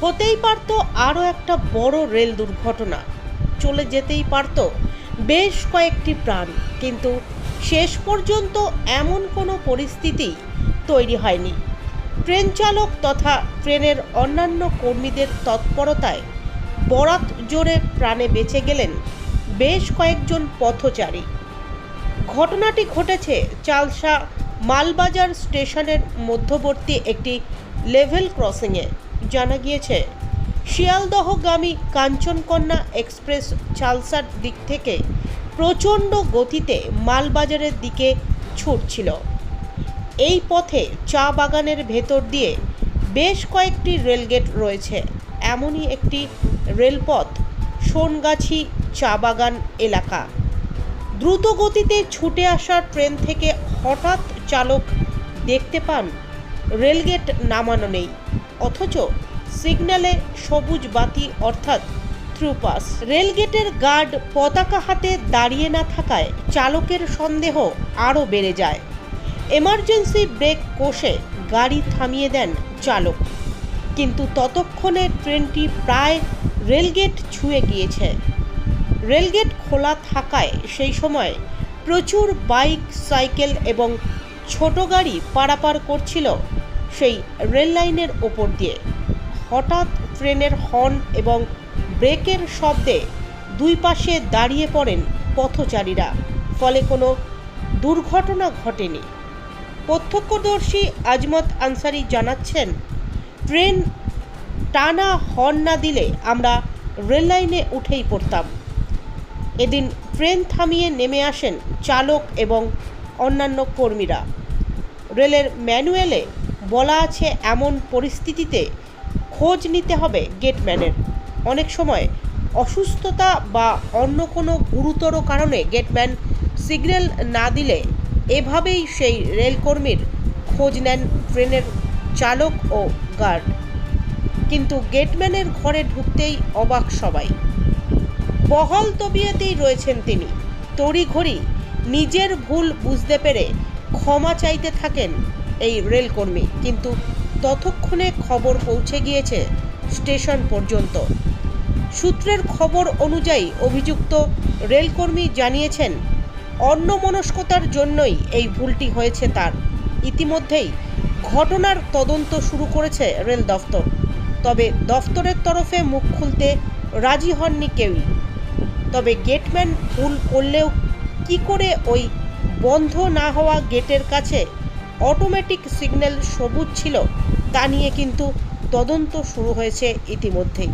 হতেই পারত আরও একটা বড় রেল দুর্ঘটনা। চলে যেতেই পারত বেশ কয়েকটি প্রাণ, কিন্তু শেষ পর্যন্ত এমন কোনো পরিস্থিতি তৈরি হয়নি। ট্রেন চালক তথা ট্রেনের অন্যান্য কর্মীদের তৎপরতায় বরাত জোরে প্রাণে বেঁচে গেলেন বেশ কয়েকজন পথচারী। ঘটনাটি ঘটেছে চালসা মালবাজার স্টেশনের মধ্যবর্তী একটি লেভেল ক্রসিংয়ে। জানা গিয়েছে, শিয়ালদহগামী কাঞ্চনকন্যা এক্সপ্রেস চালসার দিক থেকে প্রচণ্ড গতিতে মালবাজারের দিকে ছুটছিল। এই পথে চা বাগানের ভেতর দিয়ে বেশ কয়েকটি রেলগেট রয়েছে। এমনই একটি রেলপথ, সোনগাছি চা বাগান এলাকা। দ্রুত গতিতে ছুটে আসা ট্রেন থেকে হঠাৎ চালক দেখতে পান, রেলগেট নামানো নেই। অথচ সিগন্যালে সবুজ বাতি অর্থাৎ থ্রুপাস রেলগেটের গার্ড পতাকা হাতে দাঁড়িয়ে না থাকায় চালকের সন্দেহ আরও বেড়ে যায়। এমার্জেন্সি ব্রেক কষে গাড়ি থামিয়ে দেন চালক। কিন্তু ততক্ষণে ট্রেনটি প্রায় রেলগেট ছুঁয়ে গিয়েছে। রেলগেট খোলা থাকায় সেই সময় প্রচুর বাইক, সাইকেল এবং ছোট গাড়ি পারাপার করছিল সেই রেল লাইনের ওপর দিয়ে। হঠাৎ ট্রেনের হর্ন এবং ব্রেকের শব্দে দুই পাশে দাঁড়িয়ে পড়েন পথচারীরা। ফলে কোনো দুর্ঘটনা ঘটেনি। প্রত্যক্ষদর্শী আজমত আনসারি জানাচ্ছেন, ট্রেন টানা হর্ন না দিলে আমরা রেল লাইনে উঠেই পড়তাম। এদিন ট্রেন থামিয়ে নেমে আসেন চালক এবং অন্যান্য কর্মীরা। রেলের ম্যানুয়ালে বলা আছে এমন পরিস্থিতিতে খোঁজ নিতে হবে গেটম্যানের। অনেক সময় অসুস্থতা বা অন্য কোনো গুরুতর কারণে গেটম্যান সিগন্যাল না দিলে এভাবেই সেই রেলকর্মীর খোঁজ নেন ট্রেনের চালক ও গার্ড। কিন্তু গেটম্যানের ঘরে ঢুকতেই অবাক সবাই। বহল তবিয়তেই রয়েছেন তিনি। তড়িঘড়ি নিজের ভুল বুঝতে পেরে ক্ষমা চাইতে থাকেন এই রেলকর্মী, কিন্তু ততক্ষণে খবর পৌঁছে গিয়েছে স্টেশন পর্যন্ত। সূত্রের খবর অনুযায়ী অভিযুক্ত রেলকর্মী জানিয়েছেন, অন্যমনস্কতার জন্যই এই ভুলটি হয়েছে তার। ইতিমধ্যেই ঘটনার তদন্ত শুরু করেছে রেল দফতর। তবে দফতরের তরফে মুখ খুলতে রাজি হননি কেউই। তবে গেটম্যান ভুল করলেও কি করে ওই বন্ধ না হওয়া গেটের কাছে অটোমেটিক সিগন্যাল সবুজ ছিল তা নিয়ে কিন্তু তদন্ত শুরু হয়েছে ইতিমধ্যেই।